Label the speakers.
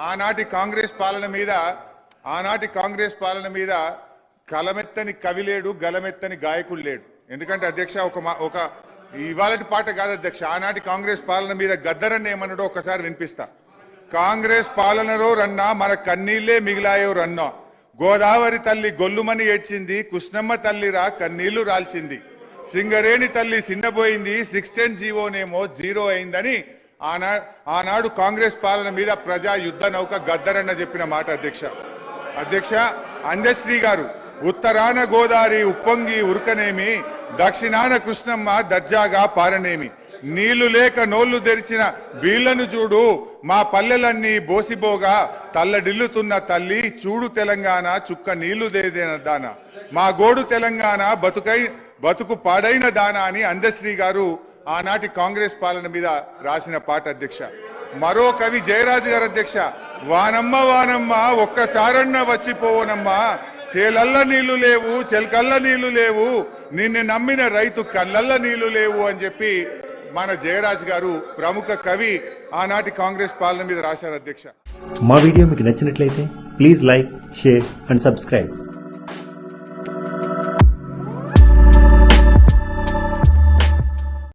Speaker 1: ఆనాటి కాంగ్రెస్ పాలన మీద ఆనాటి కాంగ్రెస్ పాలన మీద కలమెత్తని కవి లేడు గలమెత్తని గాయకుడు లేడు. ఎందుకంటే అధ్యక్ష ఒక మా- ఒక ఇవాళటి పాట కాదు అధ్యక్ష ఆనాటి కాంగ్రెస్ పాలన మీద గద్దరన్న ఏమన్నాడో ఒకసారి వినిపిస్తా. కాంగ్రెస్ పాలనలో రన్నా మన కన్నీళ్ళే మిగిలాయో రన్నా. గోదావరి తల్లి గొల్లుమని ఏడ్చింది కృష్ణమ్మ తల్లిరా కన్నీళ్ళు రాల్చింది. సింగరేణి తల్లి సిన్నబోయింది సిక్స్ టెన్ జీవోనేమో జీరో అయిందని ఆనా ఆనాడు కాంగ్రెస్ పాలన మీద ప్రజా యుద్ధ నౌక గద్దరన్న చెప్పిన మాట అధ్యక్ష. అధ్యక్ష అందశ్రీ గారు ఉత్తరాన గోదావరి ఉప్పొంగి ఉరకనేమి దక్షిణాన కృష్ణమ్మ దర్జాగా పారనేమి. నీళ్ళు లేక నోళ్ళు తెరిచిన వీళ్ళను చూడు మా పల్లెలన్నీ బోసిబోగా తల్లడిల్లుతున్న తల్లి చూడు తెలంగాణ చుక్క నీళ్ళు దేదేన దాన. మా గోడు తెలంగాణ బతుకై బతుకు పాడైన దాన అని అందశ్రీ గారు ఆనాటి కాంగ్రెస్ పాలన మీద రాసిన పాట అధ్యక్ష. మరో కవి జయరాజు గారు అధ్యక్ష వానమ్మ వానమ్మ ఒక్కసారన్న వచ్చిపోవనమ్మా. చేలల్ల నీళ్ళు లేవు చెలకల్ల నీళ్ళు లేవు. నిన్ను నమ్మిన రైతు కళ్ళల్ల నీళ్ళు లేవు అని చెప్పి మన జయరాజ్ గారు ప్రముఖ కవి ఆనాటి కాంగ్రెస్ పాలన మీద రాశారు అధ్యక్ష.
Speaker 2: మా వీడియో మీకు నచ్చినట్లయితే please like share and subscribe.